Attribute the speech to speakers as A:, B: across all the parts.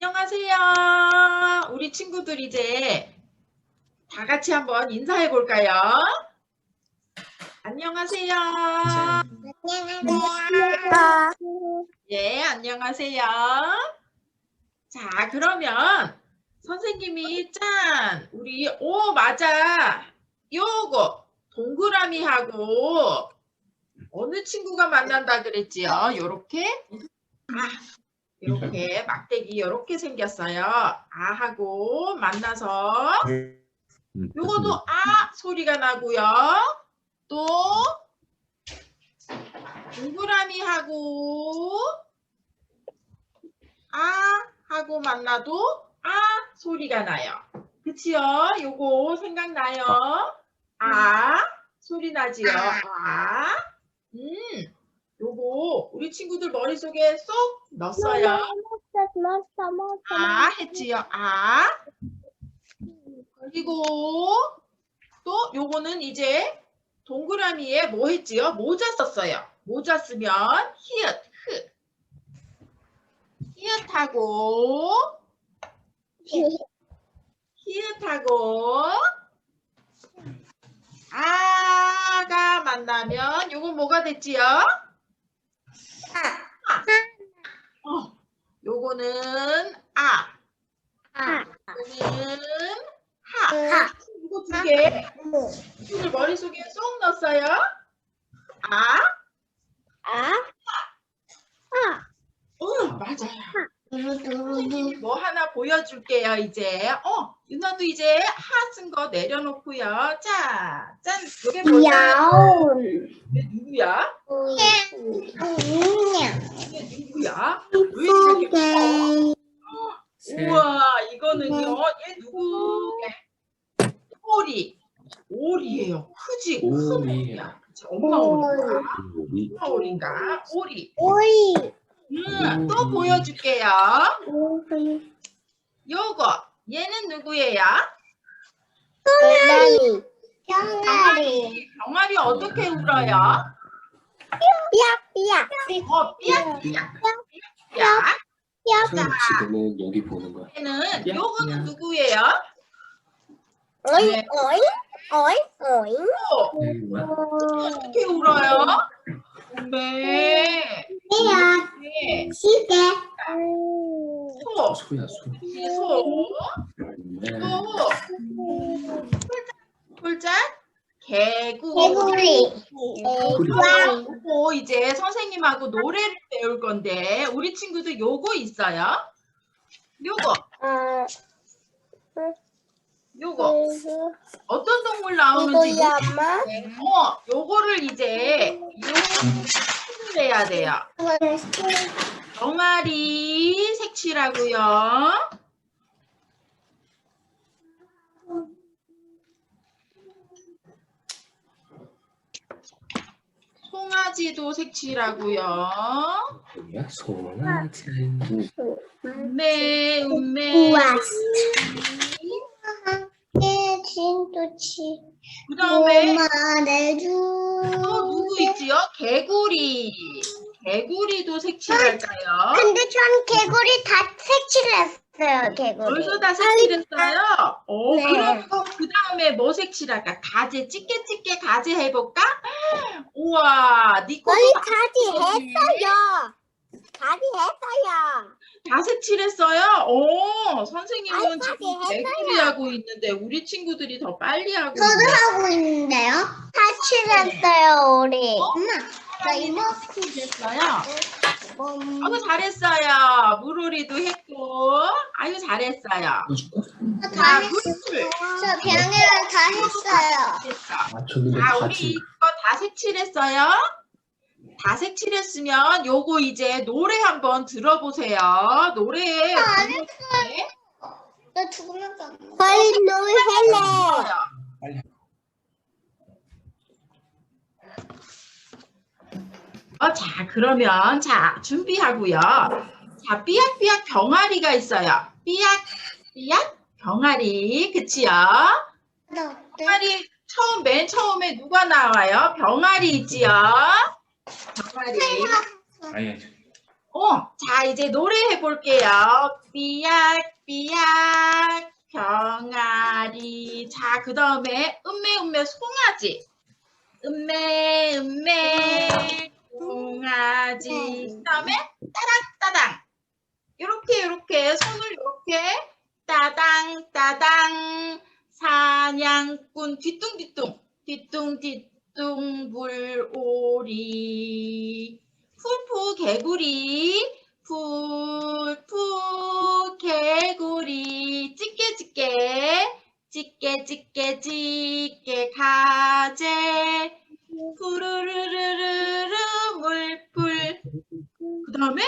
A: 안녕하세요. 우리 친구들 이제 다 같이 한번 인사해 볼까요? 안녕하세요. 예, 안녕하세요. 자, 그러면 선생님이 짠, 우리 오 맞아. 요거 동그라미하고 어느 친구가 만난다 그랬지요? 요렇게? 아, 이렇게 막대기 이렇게 생겼어요. 아하고 만나서 요거도 아 소리가 나고요. 또 동그라미하고 아 하고 만나도 아 소리가 나요. 그치요? 요거 생각나요? 아 소리 나지요? 아 음, 우리 친구들 머릿속에 쏙 넣었어요. 아 했지요. 아 그리고 또 요거는 이제 동그라미에 뭐 했지요? 모자 썼어요. 모자 쓰면 히읗 흐 히읗하고 히읗하고 아가 만나면 요건 뭐가 됐지요? 어, 요거는 아, 요거는 하. 이거 두 개, 이걸 머릿속에 쏙 넣었어요. 아, 어, 맞아요. 뭐 하나 보여줄게요, 이제. 어, 윤아도 이제 하쓴 거 내려놓고요. 자, 짠, 이게 뭐야? 이게 누구야? 이게 누구야? 왜 이렇게 커? 우와, 이거는요. 얘 누구게? 오리. 오리예요. 크지? 큰
B: 오리.
A: 오리야. 그치? 엄마 오리인가? 엄마 오리인가? 오리.
C: 오이.
A: 음, 또 보여줄게요. 요거. 얘는 누구예요?
C: 병아리. 병아리.
A: 병아리 어떻게 울어요?
C: 삐약.
A: 어, 삐약, 삐약. 삐약.
C: 삐약.
B: 지금은 여기 보는 거야.
A: 얘는,
B: 야,
A: 요거는
B: 야.
A: 누구예요? 네.
C: 오이.
A: 또,
B: 이게 뭐야?
A: 어떻게 울어요? 네. 네.
C: 시대.
A: 소.
B: 소야 소.
A: 네, 소.
B: 네.
A: 또, 폴짝, 개구.
C: 개구리.
A: 이제 선생님하고 노래를 배울 건데 우리 친구들 요거 있어요? 요거,
C: 어,
A: 요거 어떤 동물 나오는지
C: 이거야,
A: 모르-
C: 엄마?
A: 어, 요거를 이제 해야 돼요. 병아리 색칠하고요. 송아지도 색칠하고요.
B: 뭐야? 소나지.
A: 음메 음메
C: 우와. 예, 진도치.
A: 그 다음에
C: 엄마 내주.
A: 또 누구 있지요? 개구리 개구리도 색칠할까요?
C: 근데 전 개구리 다 색칠했어요, 개구리.
A: 벌써 다 색칠했어요? 어,
C: 네.
A: 그럼 그 다음에 뭐 색칠할까? 가재 찌개 찌개 가재 해볼까? 우와 니
C: 거의
A: 것도
C: 가지 했어요. 가지 했어요.
A: 다 색칠했어요? 어 선생님은
C: 아이,
A: 지금
C: 했어요.
A: 개구리 하고 있는데 우리 친구들이 더 빨리 하고
C: 저도
A: 있네
C: 하고 있는데요. 다 칠했어요, 우리.
A: 어?
C: 엄마, 나 이모.
A: 색칠했어요?
C: 음,
A: 아유 잘했어요. 물오리도 했고 아유 잘했어요.
C: 다
A: 자,
C: 했어요.
A: 물.
C: 저 병이랑 다 했어요.
B: 아
A: 우리. 이거 다 색칠했어요? 다 색칠했으면 요거 이제 노래 한번 들어보세요. 노래
C: 안
A: 부를
C: 때나 죽으면 안 빨리 놀래.
A: 들어요. 어, 자, 그러면 자, 준비하고요. 자, 삐약삐약 병아리가 있어요. 삐약삐약 병아리. 그치요? 병아리 처음 맨 처음에 누가 나와요? 병아리 있지요? 병아리.
B: 아니
A: 어, 자, 이제 노래해 볼게요. 삐약 삐약 병아리. 자, 그 다음에 음메, 음메, 송아지. 음메, 음메, 송아지. 그 다음에 따당, 따당. 요렇게, 요렇게, 손을 요렇게 따당, 따당. 사냥꾼 뒤뚱뒤뚱. 뒤뚱뒤뚱 불오리. 푸푸 개구리 푸푸 개구리 찌개 찌개 찌개 찌개 찌개 가재 푸르르르르르 물풀 그 다음에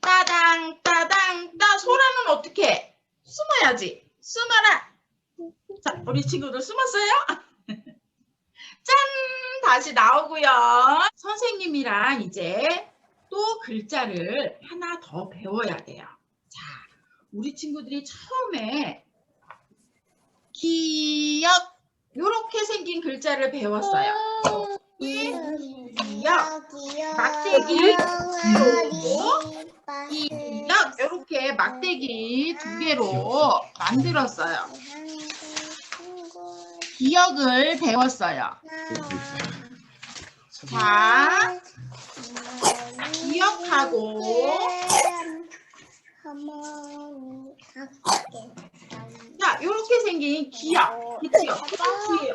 A: 따당 따당 따 소라는 어떻게 숨어야지 숨어라 자 우리 친구들 숨었어요? 짠 다시 나오고요 선생님이랑 이제 또 글자를 하나 더 배워야 돼요. 자, 우리 친구들이 처음에 기역 이렇게 생긴 글자를 배웠어요. 기역 막대기를 기역 이렇게 막대기 두 개로 만들었어요. 기역을 배웠어요. 자, 기억하고 자, 이렇게 생긴 기역, 그치요?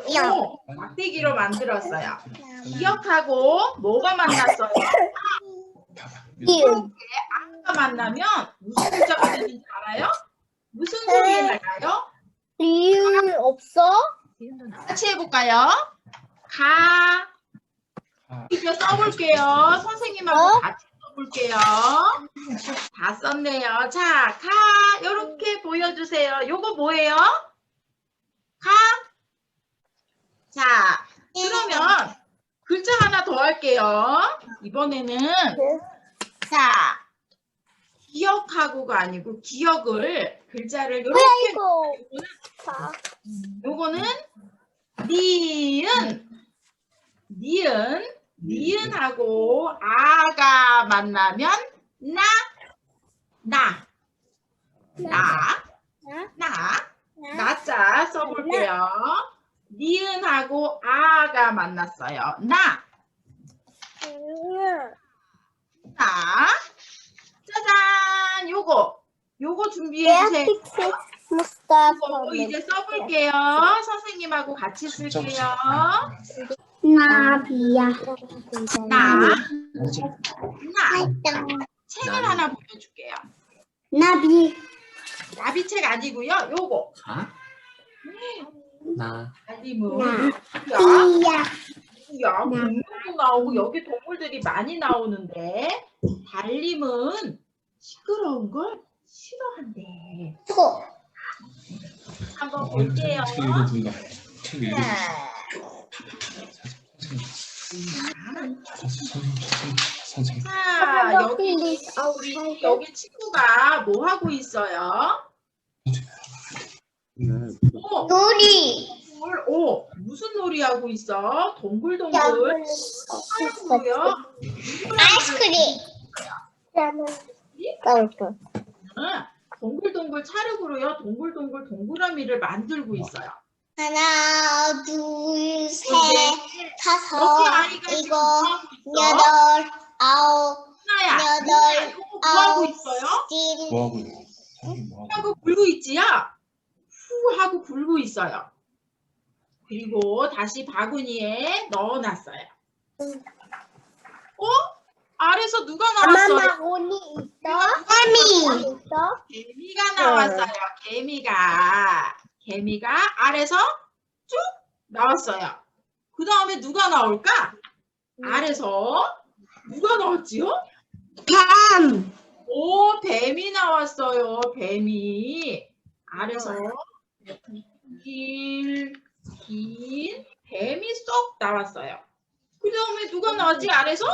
A: 기역, 막대기로 만들었어요. 기억하고 뭐가 만났어요? 아가 만나면 무슨 글자가 되는지 알아요? 무슨 소리에 나가요?
C: 리을 없어?
A: 같이 해볼까요? 가. 이제 써볼게요. 선생님하고
C: 어?
A: 같이 써볼게요. 다 썼네요. 자, 가. 이렇게 보여주세요. 요거 뭐예요? 가. 자, 그러면 글자 하나 더 할게요. 이번에는 자, 기억하고가 아니고 기억을 글자를 이렇게
C: 이거
A: 요거는 니은. 니은. 니은하고 아가 만나면 나 나. 나. 나. 나자 써볼게요. 니은하고 아가 만났어요. 나. 나. 짜잔. 요거 요거 준비해 주세요. 이제 써볼게요. 선생님하고 같이 쓸게요.
C: 나비야.
A: 나, 나. 책을 하나 보여줄게요.
C: 나비.
A: 나비 책 아니고요. 요거.
B: 가? 나.
A: 아니면
C: 나.
A: 야,
C: 비야.
A: 야, 공룡도 나오고 여기 동물들이 많이 나오는데 달림은 시끄러운 걸 싫어한대.
C: 소.
A: 한번 볼게요.
B: 책 읽어준다. 책 읽어준다.
A: 네.
B: 선생님, 선생님.
A: 자, 여기 우리 여기 친구가 뭐 하고 있어요? 오,
C: 놀이.
A: 동물, 오, 무슨 놀이 하고 있어? 동글동글.
C: 아이스크림.
A: 응, 동글동글 차력으로요. 동글동글 동그라미를 만들고 있어요.
C: 하나, 둘, 셋, 다섯,
A: 있어?
C: 여덟, 아홉,
A: 하나야,
C: 여덟,
A: 뭐 하고
C: 아홉,
A: 있어요?
C: 일.
B: 뭐 하고 있어? 뭐 하고
A: 굴고 있지야? 후 하고 굴고 있어요. 그리고 다시 바구니에 넣어놨어요. 어? 아래서 누가 나왔어요?
C: 마마고니 있어? 아미. 있어?
A: 개미가 나왔어요. 개미가. 개미가 아래서 쭉 나왔어요. 그 다음에 누가 나올까? 아래서 누가 나왔지요?
C: 뱀.
A: 오, 뱀이 나왔어요. 뱀이. 아래서 길, 긴 뱀이 쏙 나왔어요. 그 다음에 누가 나왔지? 아래서?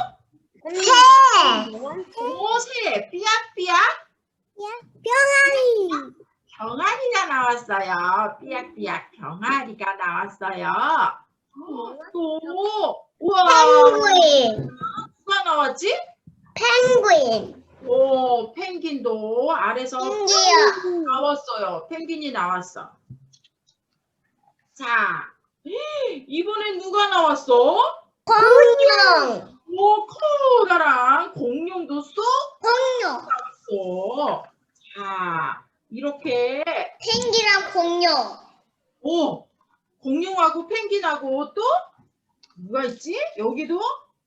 C: 새.
A: 오, 새, 삐약삐약
C: 병아리.
A: 병아리가 나왔어요. 삐약삐약 병아리가 나왔어요. 또, 우와,
C: 펭귄.
A: 누가 나왔지?
C: 펭귄.
A: 오, 펭귄도 아래서
C: 펭귄이요.
A: 나왔어요. 펭귄이 나왔어. 자, 이번엔 누가 나왔어?
C: 공룡.
A: 오, 커다란 공룡도 쏙
C: 공룡.
A: 나왔어. 자, 이렇게
C: 펭귄이랑 공룡.
A: 오, 공룡하고 펭귄하고 또 누가 있지? 여기도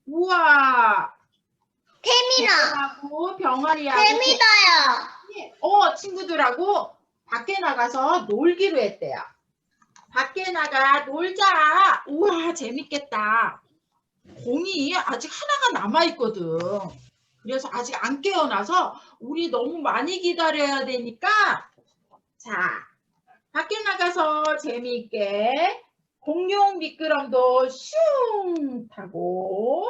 A: 우와,
C: 태미랑.
A: 하고 병아리하고
C: 태미다요.
A: 어 친구들하고 밖에 나가서 놀기로 했대요. 밖에 나가 놀자. 우와 재밌겠다. 공이 아직 하나가 남아 있거든. 그래서 아직 안 깨어나서 우리 너무 많이 기다려야 되니까 자 밖에 나가서 재미있게 공룡 미끄럼도 슝 타고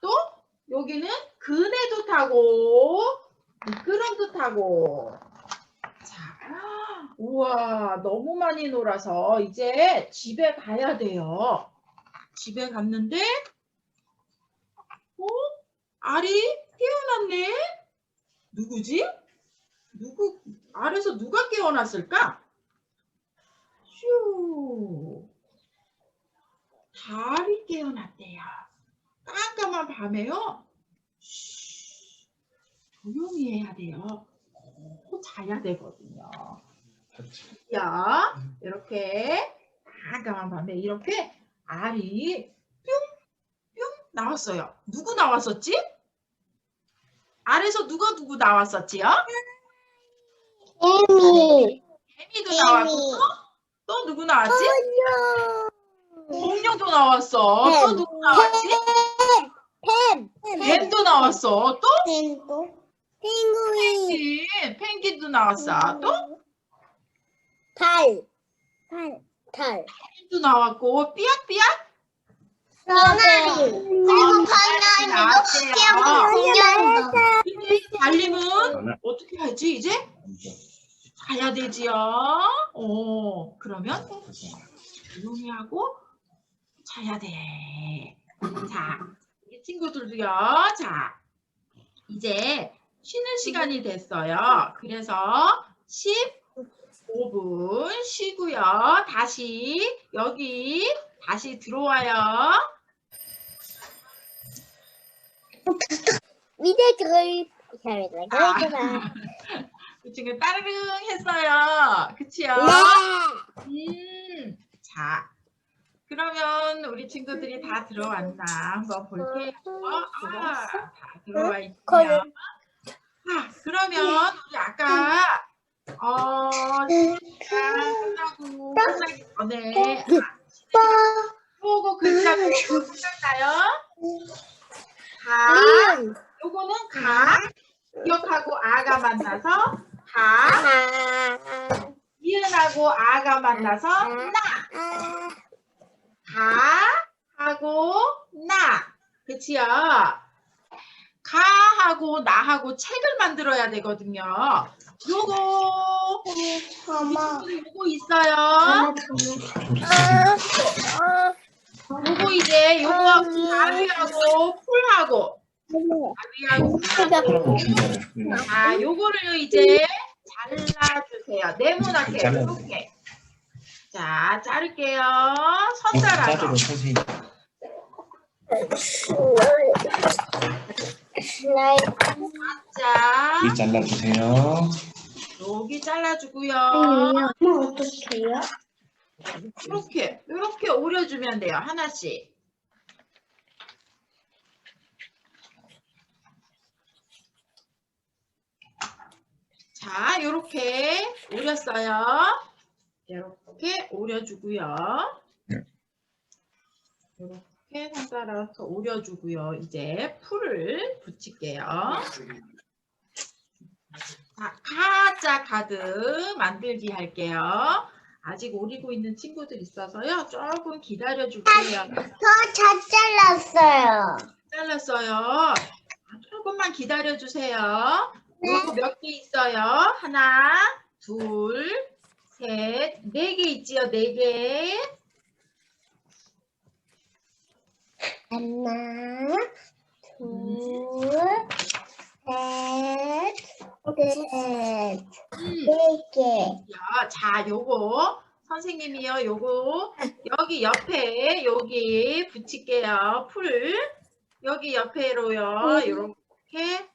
A: 또 여기는 그네도 타고 미끄럼도 타고 자 우와 너무 많이 놀아서 이제 집에 가야 돼요. 집에 갔는데 어? 알이 깨어났네? 누구지? 누구 알에서 누가 깨어났을까? 휴. 달이 깨어났대요. 깜깜한 밤에요. 쉬, 조용히 해야 돼요. 꼭 자야 되거든요. 야, 이렇게 깜깜한 밤에 이렇게 알이 뿅뿅 나왔어요. 누구 나왔었지? 알에서 누가 누구 나왔었지요?
C: 태미.
A: 개미도 나왔고 또, 또 누구 나왔지? 공룡도 나왔어. 또 누구 나왔지?
C: 뱀.
A: 뱀도 나왔어. 또.
C: 펭귄이.
A: 펭귄, 펭귄도 나왔어. 또
C: 달. 달. 달.
A: 도 나왔고 삐약삐약
C: 병아리. 그리고
A: 나왔대요.
C: 병아리도 공룡도.
A: 이제 달님은 어떻게 하지 이제? 가야 되지요. 어 그러면 조용히 하고 자야 돼. 자, 이 친구들도요. 자, 이제 쉬는 시간이 됐어요. 그래서 15분 쉬고요. 다시 여기 다시 들어와요.
C: 밑에 그걸 잘했다.
A: 아.
C: 그랬구나.
A: 그 친구 따르릉 했어요. 그치요?
C: 네.
A: 음, 자, 그러면 우리 친구들이 다 들어왔나 한번 볼게요. 아, 다 들어와 있고요. 자, 그러면 우리 아까 어, 시간 끝나고 끝나기 전에 요거 글자 기억나요? 가, 요거는 가, 기억하고 아가 만나서 가, 이은하고 아가 만나서 나. 가 하고 나. 그치요? 가하고 나하고 책을 만들어야 되거든요. 요거
C: 엄마.
A: 요거 있어요. 요거 이제 요거 가위하고 풀하고 가위하고 풀하고 자 요거를 이제 잘라주세요. 네모나게. 이렇게 자 자를게요. 선 잘라서
B: 자 이 잘라주세요.
A: 여기 잘라주고요.
C: 엄마 어떡해요?
A: 이렇게 이렇게 오려주면 돼요. 하나씩. 자, 이렇게 오렸어요. 이렇게 오려주고요.
B: 네.
A: 이렇게 손가락서 오려주고요. 이제 풀을 붙일게요. 자, 가짜 가득 만들기 할게요. 아직 오리고 있는 친구들 있어서요. 조금 기다려 줄게요.
C: 저잘 잘랐어요.
A: 잘랐어요. 아, 조금만 기다려 주세요. 요거 몇개 있어요? 하나, 둘, 셋, 네 개 있지요? 네 개.
C: 하나, 둘, 넷,
A: 음.
C: 네 개.
A: 야, 자, 요거 선생님이요. 요거 여기 옆에 여기 붙일게요. 풀 여기 옆에로요. 이렇게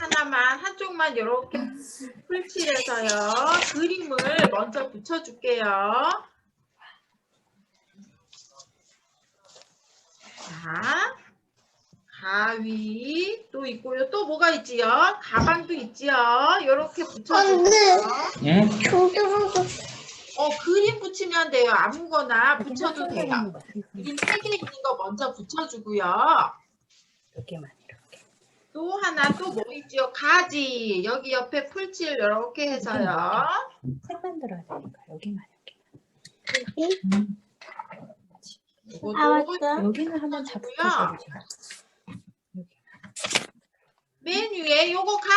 A: 하나만 한쪽만 이렇게 풀칠해서요. 그림을 먼저 붙여줄게요. 자, 가위 또 있고요. 또 뭐가 있지요? 가방도 있지요. 이렇게 붙여줄게요.
B: 응?
C: 중두부부.
A: 어, 그림 붙이면 돼요. 아무거나 붙여도 돼요. 그림 세 개 있는 거 먼저 붙여주고요.
D: 여기만 이렇게.
A: 또 하나 또 뭐 있지요? 가지. 여기 옆에 풀칠 이렇게 해서요.
D: 색 만 들어야 되니까 여기만 이렇게.
C: 여기?
D: 음,
C: 아, 맞다.
D: 여기는 한번. 여기.
A: 맨 위에 요거 가,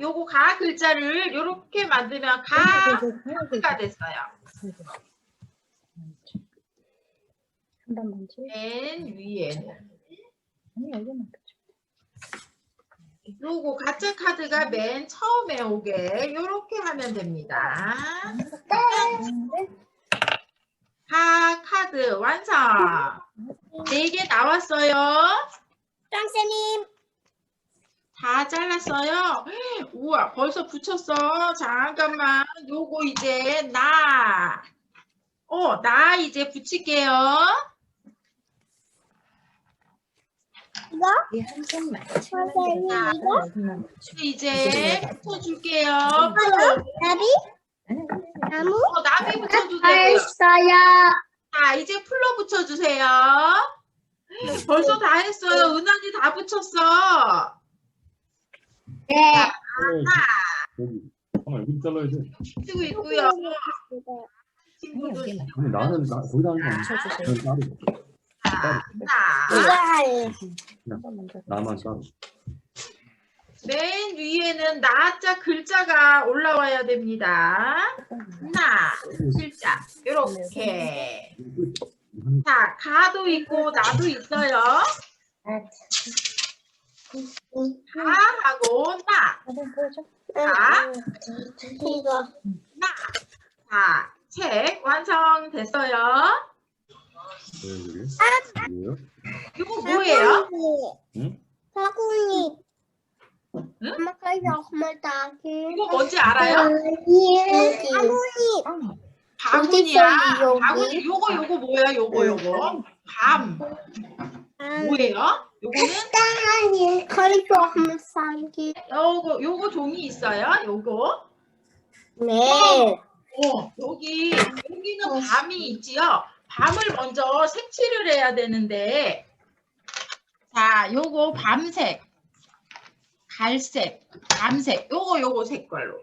A: 요거 가 글자를 이렇게 만들면 가, 가 됐어요.
D: 한 번만
A: 지맨 위에는.
D: 아니 여기만 붙여.
A: 요거 가짜 카드가 맨 처음에 오게 이렇게 하면 됩니다. 가 카드 완성. 네 개 나왔어요.
C: 선생님.
A: 다 잘랐어요. 우와, 벌써 붙였어. 잠깐만. 요거 이제 나. 어, 나 이제 붙일게요.
C: 이거?
D: 이한 손만.
C: 선생님, 이거?
D: 여기만 붙여.
A: 이제 붙여줄게요.
C: 나비?
D: 아니 아니 아니.
C: 나무?
A: 어, 나비 되고요.
C: 했어요.
A: 자, 이제 풀로 붙여주세요. 벌써 다 했어요. 은하이 다 붙였어.
C: 네.
E: 여기. 아, 여기 잘라야 돼.
A: 쓰고 있고요.
D: 아니
A: 친구들.
D: 여기만
E: 근데 나는 나, 거기다 하는 거 아니야.
D: 붙여주세요.
E: 난 따로.
A: 자, 나.
C: 이거 할래.
D: 한 번만 더.
E: 나만 따로.
A: 맨 위에는 나자 글자가 올라와야 됩니다. 나 글자 이렇게. 자, 가도 있고 나도 있어요. 가 하고 나. 자,
C: 이거.
A: 나. 자, 책 완성됐어요.
E: 네. 뭐예요?
A: 이거 뭐예요?
E: 응?
C: 바구니.
A: 응?
C: 엄마가 정말 다기.
A: 이거 뭔지 알아요?
C: 여기. 바구니.
D: 아니.
A: 바구니야.
C: 여기.
A: 바구니. 요거 요거 뭐야? 요거 요거. 밤. 뭐예요? 요거는
C: 아니, 거리도 한번 싸기.
A: 요거 요거 종이 있어요. 요거.
C: 네.
A: 어, 여기 여기는 밤이 있지요. 밤을 먼저 색칠을 해야 되는데 자, 요거 밤색, 갈색, 밤색, 요거 요거 색깔로.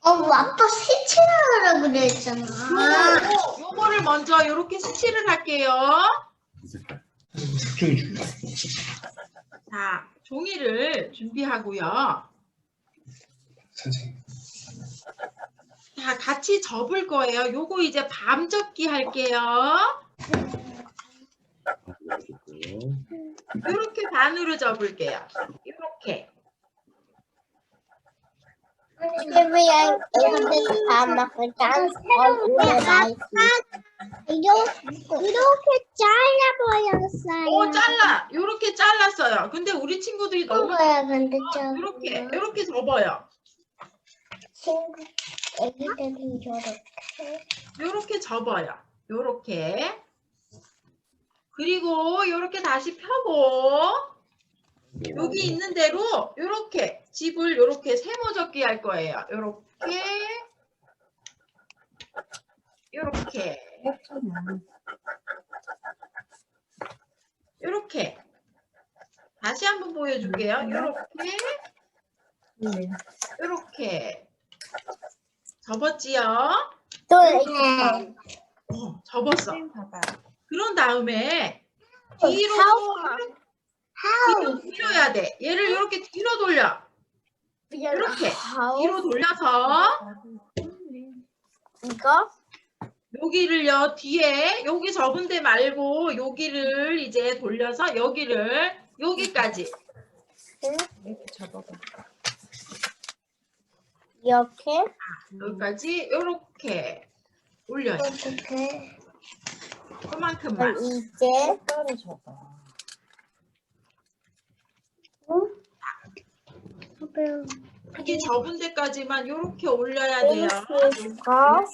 C: 어, 아빠 색칠하라 그랬잖아.
A: 요거, 요거를 먼저 이렇게 색칠을 할게요. 자, 종이를 준비하고요.
B: 선생님.
A: 자, 같이 접을 거예요. 요거 이제 밤 접기 할게요.
E: 이렇게
A: 반으로 접을게요. 이렇게.
C: 이렇게 잘라버렸어요.
A: 오, 잘라. 이렇게 잘랐어요. 근데 우리 친구들이 너무
C: 먹어야 근데 좀
A: 이렇게 이렇게 접어요.
C: 친구 애기들이 저렇게
A: 이렇게 접어요. 이렇게. 그리고 이렇게 다시 펴고 여기 있는 대로 이렇게 집을 이렇게 세모 접기 할 거예요. 이렇게 이렇게. 이렇게 다시 한번 보여줄게요. 이렇게
D: 네.
A: 이렇게 접었지요?
C: 또
A: 어, 접었어.
D: 선생님 봐봐.
A: 그런 다음에 뒤로 뒤로 돌려야 돼. 얘를 이렇게 뒤로 돌려. 이렇게. 뒤로 돌려서.
C: 이거?
A: 여기를요 뒤에 여기 접은 데 말고 여기를 이제 돌려서 여기를 여기까지.
D: 이렇게 접어봐.
C: 이렇게?
A: 여기까지 이렇게 올려요.
C: 어떻게.
A: 그만큼만.
C: 이제?
D: 접 어.
A: 여기 접은 데까지만 이렇게 올려야 돼요.
C: 가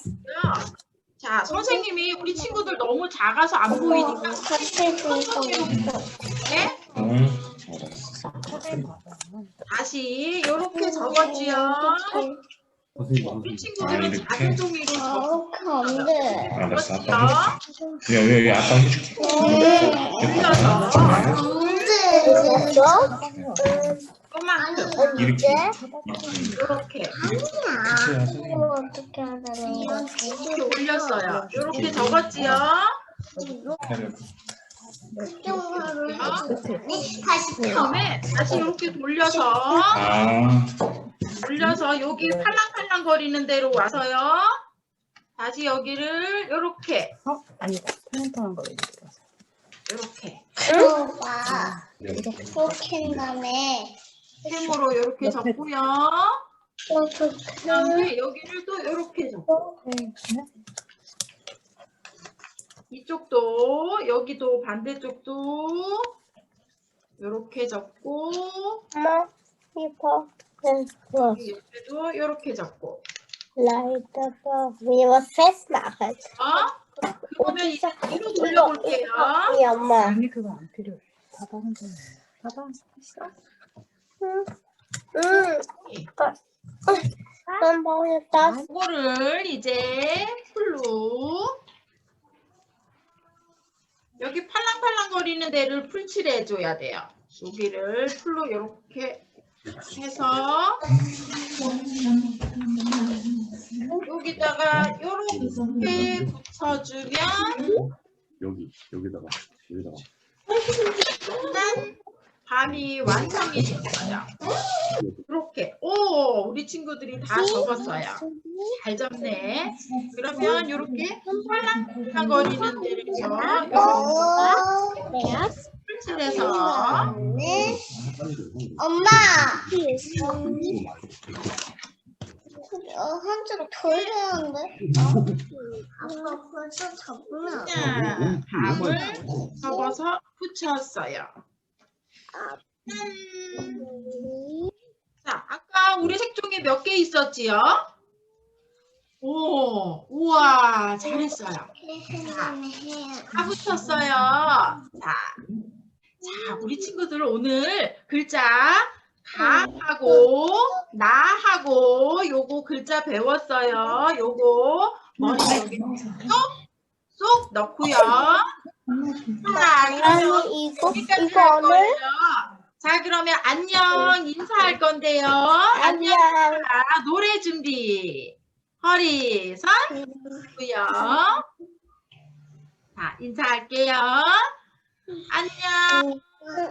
A: 자, 선생님이 우리 친구들 너무 작아서 안 보이니까 네?
D: 봐봐.
A: 다시 이렇게 접었지요.
E: 선생님
A: 우리
E: 선생님.
A: 친구들은
B: 아, 이렇게?
A: 작은 종이로 접었지요.
C: 이렇게 안돼
B: 알았어. 아빠 해줄게. 여기, 여기 아빠 해줄게.
A: 올려서
C: 안돼
A: 그만큼
C: 이제
A: 이렇게
B: 해줘야 선생님.
C: 이거 어떻게 하자니
A: 이렇게 올렸어요. 이렇게 접었지요.
B: 하려고.
C: 다시
A: 그 다음에 다시 이렇게 돌려서
B: 아,
A: 돌려서 여기 팔랑팔랑 거리는 대로 와서요. 다시 여기를 이렇게
D: 어? 아니다. 통통한 거 이렇게 들어서.
A: 이렇게
C: 봐 이렇게 한 다음에
A: 햄으로 이렇게. 접고요.
C: 이렇게
A: 그다음에 여기를 또 이렇게 접고
D: 네.
A: 이쪽도 여기도 반대쪽도 이렇게 접고
C: 엄마 이거
A: 여기 옆에도 이렇게 접고
C: leider wie was festmachen.
A: 어? 그러면 이제 뒤로 돌려볼게요.
C: 이 엄마.
D: 아니 그거 안 필요해. 봐봐 선생님. 봐봐. 있어?
C: 응. 넌 뭐였다?
A: 이거를 이제 풀로 여기 팔랑팔랑거리는 데를 풀칠해 줘야 돼요. 여기를 풀로 이렇게 해서 여기다가 이렇게 붙여주면
E: 여기 여기다가 여기다가
A: 짠! 밤이 완성이 됐어요. 이렇게 오 우리 친구들이 다 접었어요. 잘 접네. 그러면 이렇게 팔랑팔랑거리는 데를요. 풀칠해서
C: 네. 엄마. 어, 한쪽 돌려는데. 아빠 벌써 접나?
A: 그냥 밤을 접어서 붙였어요. 짠! 자, 아까 우리 색종이 몇 개 있었지요? 오, 우와, 잘했어요. 다 붙였어요. 자, 자, 우리 친구들 오늘 글자 가하고 나하고 요거 글자 배웠어요. 요거 머리 여기 쏙쏙 넣고요. 자, 그러면
C: 아니 이거
A: 여기까지 할 거예요. 자, 그러면 안녕 인사할 건데요. 안녕.
C: 안녕.
A: 자, 노래 준비. 허리 선 고요. 자, 인사할게요. 안녕.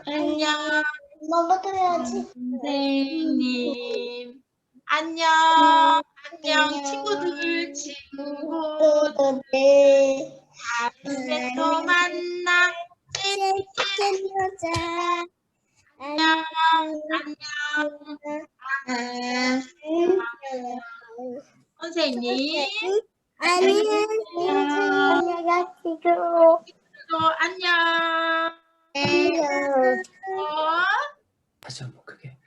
A: 안녕.
C: 너부터 해야지.
A: 선생님. 안녕. 안녕. 친구들, 친구.
C: 네.
A: 다음에 또 만나.
C: 짠 여자.
A: 안녕. 안녕. 선생님.
C: 안녕. 안녕하세요.
A: 또 안녕.
C: 안녕.
A: 어?
B: 다시 한번 크게.